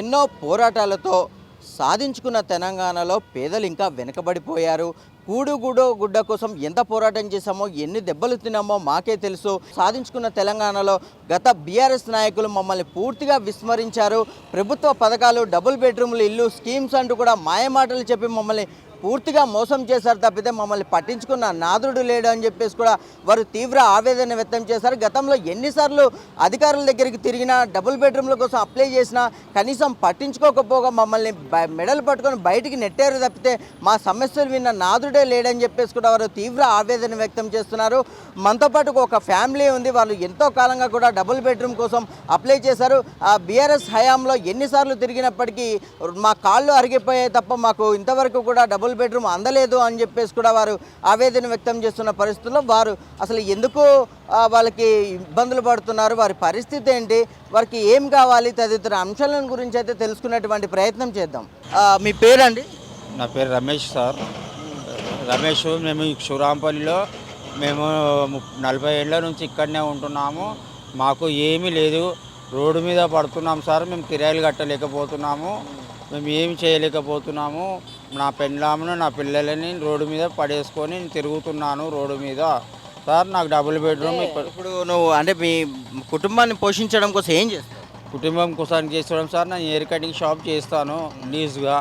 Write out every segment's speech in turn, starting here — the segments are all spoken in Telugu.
ఎన్నో పోరాటాలతో సాధించుకున్న తెలంగాణలో పేదలు ఇంకా వెనుకబడిపోయారు. కూడు గుడు గుడ్డ కోసం ఎంత పోరాటం చేశామో ఎన్ని దెబ్బలు తిన్నామో మాకే తెలుసు. సాధించుకున్న తెలంగాణలో గత బీఆర్ఎస్ నాయకులు మమ్మల్ని పూర్తిగా విస్మరించారు. ప్రభుత్వ పథకాలు డబుల్ బెడ్రూమ్లు ఇల్లు స్కీమ్స్ అంటూ కూడా మాయమాటలు చెప్పి మమ్మల్ని పూర్తిగా మోసం చేశారు తప్పితే మమ్మల్ని పట్టించుకున్న నాదుడు లేడు అని చెప్పేసి కూడా వారు తీవ్ర ఆవేదన వ్యక్తం చేశారు. గతంలో ఎన్నిసార్లు అధికారుల దగ్గరికి తిరిగినా డబుల్ బెడ్రూమ్ల కోసం అప్లై చేసినా కనీసం పట్టించుకోకపోగా మమ్మల్ని మెడలు పట్టుకొని బయటికి నెట్టారు తప్పితే మా సమస్యలు విన్న నాదుడే లేడని చెప్పేసి కూడా వారు తీవ్ర ఆవేదన వ్యక్తం చేస్తున్నారు. మనతో పాటు ఒక ఫ్యామిలీ ఉంది. వాళ్ళు ఎంతో కాలంగా కూడా డబుల్ బెడ్రూమ్ కోసం అప్లై చేశారు. ఆ బీఆర్ఎస్ హయాంలో ఎన్నిసార్లు తిరిగినప్పటికీ మా కాళ్ళు అరిగిపోయాయి తప్ప మాకు ఇంతవరకు కూడా డబుల్ బెడ్రూమ్ అందలేదు అని చెప్పేసి కూడా వారు ఆవేదన వ్యక్తం చేస్తున్న పరిస్థితుల్లో వారు అసలు ఎందుకు వాళ్ళకి ఇబ్బందులు పడుతున్నారు వారి పరిస్థితి ఏంటి వారికి ఏం కావాలి తదితర అంశాల గురించి అయితే తెలుసుకునేటువంటి ప్రయత్నం చేద్దాం. మీ పేరండి? నా పేరు రమేష్ సార్. రమేష్ మేము శివరాంపల్లిలో మేము నలభై ఏళ్ళ నుంచి ఇక్కడనే ఉంటున్నాము. మాకు ఏమీ లేదు. రోడ్డు మీద పడుతున్నాం సార్. మేము కిరాయిలు కట్టలేకపోతున్నాము. మేము ఏమి చేయలేకపోతున్నాము. నా పెండ్లామును నా పిల్లలని రోడ్డు మీద పడేసుకొని నేను తిరుగుతున్నాను రోడ్డు మీద. సార్ నాకు డబుల్ బెడ్రూమ్ ఇప్పుడు నువ్వు అంటే మీ కుటుంబాన్ని పోషించడం కోసం ఏం చేస్తావు? కుటుంబం కోసం చేసుకోవడం సార్ నేను హెయిర్ కటింగ్ షాప్ చేస్తాను లీజ్గా.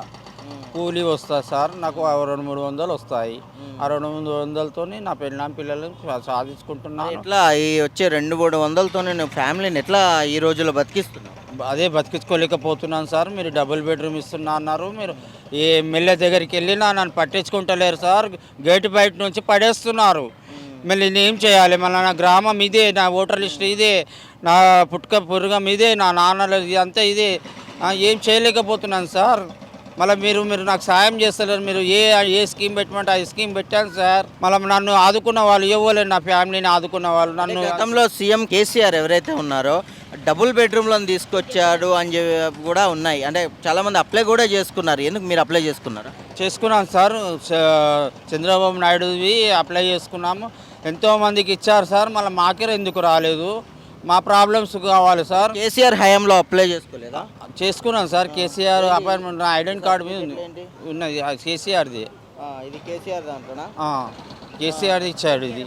కూలీ వస్తుంది సార్ నాకు రెండు మూడు వందలు వస్తాయి. ఆ రెండు మూడు వందలతో నా పెళ్ళాం పిల్లలు సాధించుకుంటున్నాను. ఎట్లా ఈ వచ్చే రెండు మూడు వందలతో నేను ఫ్యామిలీని ఎట్లా ఈ రోజుల్లో బతికిస్తున్నావు? అదే బతికించుకోలేకపోతున్నాను సార్. మీరు డబుల్ బెడ్రూమ్ ఇస్తున్నా అన్నారు. మీరు ఏ ఎమ్మెల్యే దగ్గరికి వెళ్ళినా నన్ను పట్టించుకుంటలేరు సార్. గేట్ బయట నుంచి పడేస్తున్నారు. మళ్ళీ నేను ఏం చేయాలి? మళ్ళీ నా గ్రామం ఇదే నా ఓటర్ లిస్ట్ ఇదే నా పుట్టుక పురుగం ఇదే నా నాన్నల అంతా ఇదే. ఏం చేయలేకపోతున్నాను సార్. మళ్ళీ మీరు మీరు నాకు సాయం చేస్తలేరు. మీరు ఏ ఏ స్కీమ్ పెట్టమంటే ఆ స్కీమ్ పెట్టాను సార్. మళ్ళీ నన్ను ఆదుకున్న వాళ్ళు ఇవ్వలేరు నా ఫ్యామిలీని ఆదుకున్న వాళ్ళు. నన్ను గతంలో సీఎం కేసీఆర్ ఎవరైతే ఉన్నారో డబుల్ బెడ్రూమ్లను తీసుకొచ్చాడు అని చెప్పి కూడా ఉన్నాయి. అంటే చాలా మంది అప్లై కూడా చేసుకున్నారు. ఎందుకు మీరు అప్లై చేసుకున్నారా? చేసుకున్నాను సార్. చంద్రబాబు నాయుడువి అప్లై చేసుకున్నాము. ఎంతో మందికి ఇచ్చారు సార్. మళ్ళీ మాకే ఎందుకు రాలేదు? మా ప్రాబ్లమ్స్ కావాలి సార్. కేసీఆర్ హయాంలో అప్లై చేసుకోలేదా? చేసుకున్నాను సార్. కేసీఆర్ అపాయింట్మెంట్ నా ఐడెంటి కార్డు మీద ఉంది. ఉన్నది. కేసీఆర్ది. ఇది కేసీఆర్ దాంట్లోనా? ఆ, కేసీఆర్ది ఇచ్చాడు ఇది.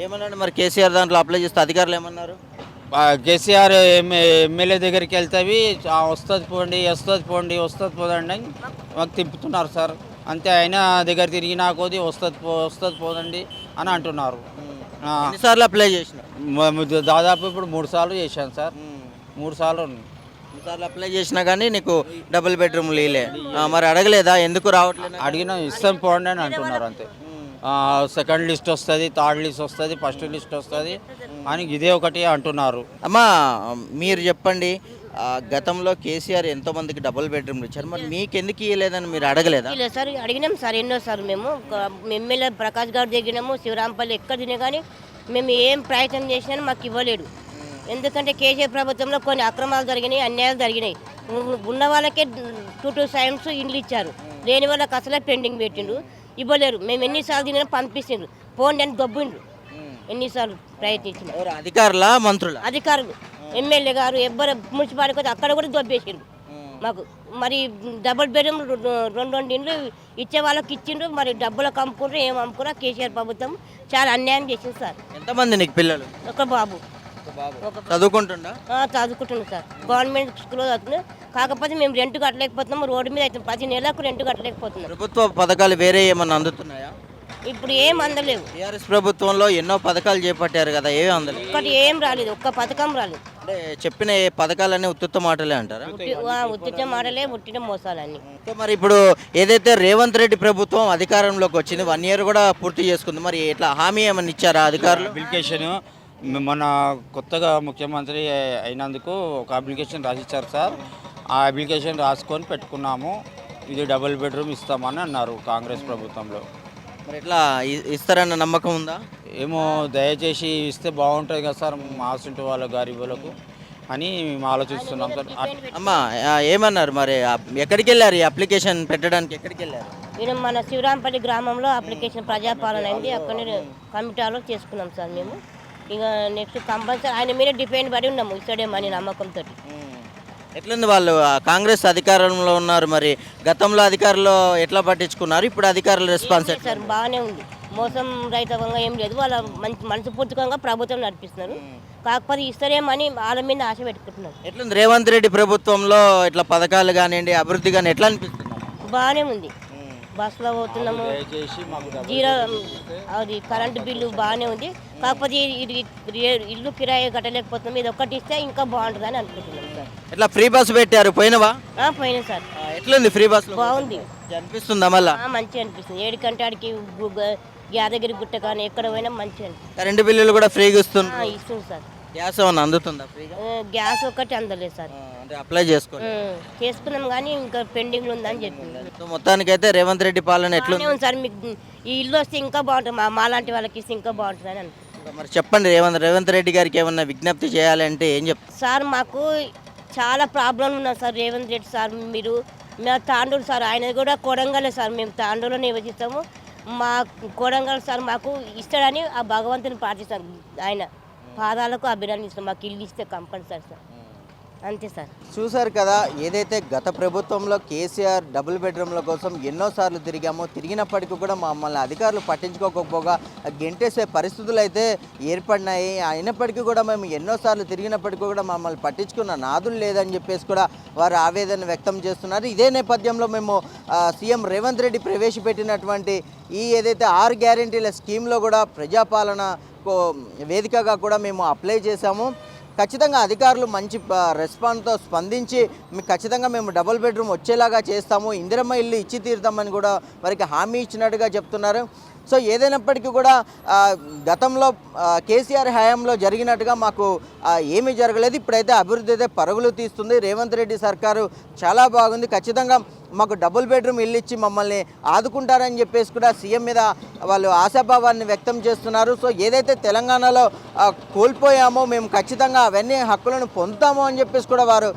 ఏమన్నాడు మరి? కేసీఆర్ దాంట్లో అప్లై చేస్తే అధికారులు ఏమన్నారు? కేసీఆర్ ఎమ్మె- ఎమ్మెల్యే దగ్గరికి వెళ్తావి వస్తుంది పోండి వస్తుంది పోండి వస్తుంది పోదండి అని మాకు తిప్పుతున్నారు సార్. అంతే ఆయన దగ్గర తిరిగినా కొద్ది వస్తుంది పో వస్తుంది పోదండి అని అంటున్నారు. ఎన్నిసార్లు అప్లై చేసిన దాదాపు ఇప్పుడు మూడు సార్లు చేశాను సార్. మూడు సార్లు ఎన్నిసార్లు అప్లై చేసినా కానీ నీకు డబుల్ బెడ్రూమ్ లేలే. మరి అడగలేదా? ఎందుకు రావట్లేదు? అడిగిన ఇస్తాం పోండి అని అంటున్నారు అంతే. సెకండ్ లిస్ట్ వస్తుంది థర్డ్ లిస్ట్ వస్తుంది ఫస్ట్ లిస్ట్ వస్తుంది. అని ఇదే ఒకటి అంటున్నారు. అమ్మా మీరు చెప్పండి గతంలో కేసీఆర్ ఎంతో మందికి డబుల్ బెడ్రూమ్లు ఇచ్చారు. మరి మీకు ఎందుకు ఇవ్వలేదని మీరు అడగలేదా? లేదు సార్ అడిగినాం సార్ ఎన్నో సార్ మేము. ఎమ్మెల్యే ప్రకాష్ గారు దిగినాము శివరాంపల్లి ఎక్కడ తినే కానీ మేము ఏం ప్రయత్నం చేసినా మాకు ఇవ్వలేడు ఎందుకంటే కేసీఆర్ ప్రభుత్వంలో కొన్ని అక్రమాలు జరిగినాయి అన్యాయాలు జరిగినాయి. ఉన్న వాళ్ళకే టూ టూ సైన్స్ ఇండ్లు ఇచ్చారు. లేని వాళ్ళకి అసలే పెండింగ్ పెట్టిండు ఇవ్వలేరు. మేము ఎన్నిసార్లు తినా పంపిస్తుండ్రు. పోండి అని దొబ్బిండ్రు. ఎన్నిసార్లు ప్రయత్నించిన. ఎవరు? అధికారులా మంత్రులా? అధికారులు. ఎమ్మెల్యే గారు ఎవ్వరు మున్సిపాలిటీ కొద్ది అక్కడ కూడా దొబ్బేసిండ్రు మాకు మరి డబుల్ బెడ్రూమ్ రెండు రెండు ఇండ్లు ఇచ్చే వాళ్ళకి ఇచ్చిండ్రు. మరి డబ్బులకు అమ్ముకుంటారు ఏం అమ్ముకున్నా కేసీఆర్ ప్రభుత్వం చాలా అన్యాయం చేసింది సార్. ఎంతమంది నీకు పిల్లలు? ఒక బాబు. చదువుకుంటుండా? చదువుకుంటున్నాం సార్. గవర్నమెంట్ స్కూల్లో చదువుతున్నాం కాకపోతే మేము రెంట్ కట్టలేకపోతున్నాం. రోడ్డు మీద అయితే ప్రతి నెలకు రెంట్ కట్టలేకపోతున్నాం. ప్రభుత్వ పథకాలు వేరే ఏమన్నా అందుతున్నాయా? ఇప్పుడు ఏం అందలేవు. టీఆర్ఎస్ ప్రభుత్వంలో ఎన్నో పథకాలు చేపట్టారు కదా ఏవి అందలేదు ఒక్కటి ఏం రాలేదు ఒక్క పథకం రాలేదు. అంటే చెప్పిన ఏ పథకాలన్నీ ఉత్తుత్త మాటలే అంటారా? ఉట్టి ఆ, ఉత్తిన మాటలే ఉట్టిన మోసాలన్నీ. సో మరి ఇప్పుడు ఏదైతే రేవంత్ రెడ్డి ప్రభుత్వం అధికారంలోకి వచ్చింది వన్ ఇయర్ కూడా పూర్తి చేసుకుంది మరి ఇట్లా హామీ ఏమన్నా ఇచ్చారా అధికారులు? అప్లికేషన్ మన కొత్తగా ముఖ్యమంత్రి అయినందుకు ఒక అప్లికేషన్ రాసిచ్చారు సార్. ఆ అప్లికేషన్ రాసుకొని పెట్టుకున్నాము. ఇది డబుల్ బెడ్రూమ్ ఇస్తామని అన్నారు కాంగ్రెస్ ప్రభుత్వంలో. మరి ఇట్లా ఇ- ఇస్తారన్న నమ్మకం ఉందా? ఏమో దయచేసి ఇస్తే బాగుంటుంది కదా సార్ మా సింటి వాళ్ళ గరీబులకు అని మేము ఆలోచిస్తున్నాం సార్. అట్- అమ్మా ఆ, ఏమన్నారు మరి? ఆ, ఎక్కడికి వెళ్ళారు ఈ అప్లికేషన్ పెట్టడానికి? ఎక్కడికి వెళ్ళారు నేను మన శివరాంపల్లి గ్రామంలో అప్లికేషన్ ప్రజాపాలన అయింది. అక్కడనే కమిటాలో చేసుకున్నాం సార్ మేము. ఇక నెక్స్ట్ కంపల్సరీ ఆయన మీద డిపెండ్ పడి ఉన్నాము. ఇస్తాడేమో అని నమ్మకంతో ఎట్లుంది వాళ్ళు? కాంగ్రెస్ అధికారంలో ఉన్నారు మరి. గతంలో అధికారులు ఎట్లా పట్టించుకున్నారు? ఇప్పుడు అధికారుల రెస్పాన్స్ సార్ బాగానే ఉంది. మోసం రహితంగా ఏం లేదు. వాళ్ళ మంచి మనసుపూర్తికంగా ప్రభుత్వం నడిపిస్తున్నారు. కాకపోతే ఇస్తారేమని వాళ్ళ మీద ఆశ పెట్టుకుంటున్నారు. ఎట్లుంది? రేవంత్ రెడ్డి ప్రభుత్వంలో ఇట్లా పథకాలు కానివ్వండి అభివృద్ధి కానీ ఎట్లా అనిపిస్తుంది? బాగానే ఉంది. బస్సులో పోతున్నాము. జీరో అది కరెంటు బిల్లు బాగానే ఉంది. కాకపోతే ఇల్లు కిరాయి కట్టలేకపోతున్నాం. ఇది ఒక్కటి ఇస్తే ఇంకా బాగుంటుంది అని అనుకుంటున్నాం సార్. ఇట్లా ఫ్రీ బస్ పెట్టారు? పోయినవా? ఆ, పోయినా సార్. ఎట్లుంది ఫ్రీ బస్ బాగుంది. అనిపిస్తుందా మళ్ళా? మంచిగా అనిపిస్తుంది. ఏడు కంటాడికి యాదగిరి గుట్ట కానీ ఎక్కడ పోయినా మంచిగా అనిపిస్తుంది. కరెంటు బిల్లులు కూడా ఫ్రీగా ఇస్తుంది ఇస్తుంది సార్. గ్యాస్ ఏమన్నా అందుతుందా ఫ్రీగా? గ్యాస్ ఒక్కటి అందలేదు సార్. ఆ, అంటే అప్లై చేసుకోండి చేసుకున్నాం కానీ ఇంకా పెండింగ్లో ఉందని చెప్పింది సో మొత్తానికైతే రేవంత్ రెడ్డి పాలన ఎట్లుంది? బాగానే ఉంది సార్ మీకు ఈ ఇల్లు వస్తే ఇంకా బాగుంటుంది. మా మాలాంటి వాళ్ళకి ఇస్తే ఇంకా బాగుంటుంది అని అనుకుంటున్నాను మరి చెప్పండి రేవంత్ రేవంత్ రెడ్డి గారికి ఏమన్నా విజ్ఞప్తి చేయాలంటే ఏం చెప్తారు సార్ మాకు చాలా ప్రాబ్లం ఉన్నది సార్ రేవంత్ రెడ్డి సార్ మీరు మేము తాండూరు సార్ ఆయన కూడా కొడంగలే సార్ మేము తాండూరులో నివసిస్తాము. మా కొడంగల్ సార్ మాకు ఇస్తాడని ఆ భగవంతుని ప్రార్థిస్తాం ఆయన. పాదాలకు అభినందిస్తాం మాకు ఇల్లు ఇస్తే కంపల్సరీ సార్. అంతే సార్. చూశారు కదా ఏదైతే గత ప్రభుత్వంలో కేసీఆర్ డబుల్ బెడ్రూమ్ల కోసం ఎన్నోసార్లు తిరిగామో తిరిగినప్పటికీ కూడా మమ్మల్ని అధికారులు పట్టించుకోకపోగా గెంటేసే పరిస్థితులు అయితే ఏర్పడినాయి. అయినప్పటికీ కూడా మేము ఎన్నోసార్లు తిరిగినప్పటికీ కూడా మమ్మల్ని పట్టించుకున్న నాదులు లేదని చెప్పేసి కూడా వారు ఆవేదన వ్యక్తం చేస్తున్నారు. ఇదే నేపథ్యంలో మేము సీఎం రేవంత్ రెడ్డి ప్రవేశపెట్టినటువంటి ఈ ఏదైతే ఆరు గ్యారెంటీల స్కీమ్లో కూడా ప్రజాపాలన కో- వేదికగా కూడా మేము అప్లై చేశాము. ఖచ్చితంగా అధికారులు మంచి ప- రెస్పాన్స్తో స్పందించి ఖచ్చితంగా మేము డబుల్ బెడ్రూమ్ వచ్చేలాగా చేస్తాము ఇందిరమ్మ ఇల్లు ఇచ్చి తీరుతామని కూడా వారికి హామీ ఇచ్చినట్టుగా చెప్తున్నారు. సో ఏదైనప్పటికీ కూడా గతంలో కేసీఆర్ హయాంలో జరిగినట్టుగా మాకు ఏమీ జరగలేదు. ఇప్పుడైతే అభివృద్ధి అయితే పరుగులు తీస్తుంది. రేవంత్ రెడ్డి సర్కారు చాలా బాగుంది. ఖచ్చితంగా మాకు డబుల్ బెడ్రూమ్ ఇల్లు ఇచ్చి మమ్మల్ని ఆదుకుంటారని చెప్పేసి కూడా సీఎం మీద వాళ్ళు ఆశాభావాన్ని వ్యక్తం చేస్తున్నారు. సో ఏదైతే తెలంగాణలో కోల్పోయామో మేము ఖచ్చితంగా అవన్నీ హక్కులను పొందుతాము అని చెప్పేసి కూడా వారు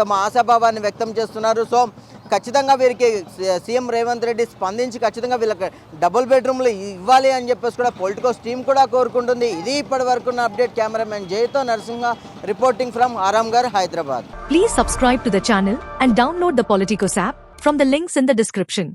తమ ఆశాభావాన్ని వ్యక్తం చేస్తున్నారు. సో ఖచ్చితంగా వీరికి సీఎం రేవంత్ రెడ్డి స్పందించి ఖచ్చితంగా వీళ్ళకి డబుల్ బెడ్రూమ్లు ఇవ్వాలి అని చెప్పేసి కూడా పొలిటికల్ టీం కూడా కోరుకుంటుంది. ఇది ఇప్పటి వరకు ఉన్న update. Cameraman జయతో Narasimha reporting from Aramghar Hyderabad. Please subscribe to the channel and download the Politicos app from the links in the description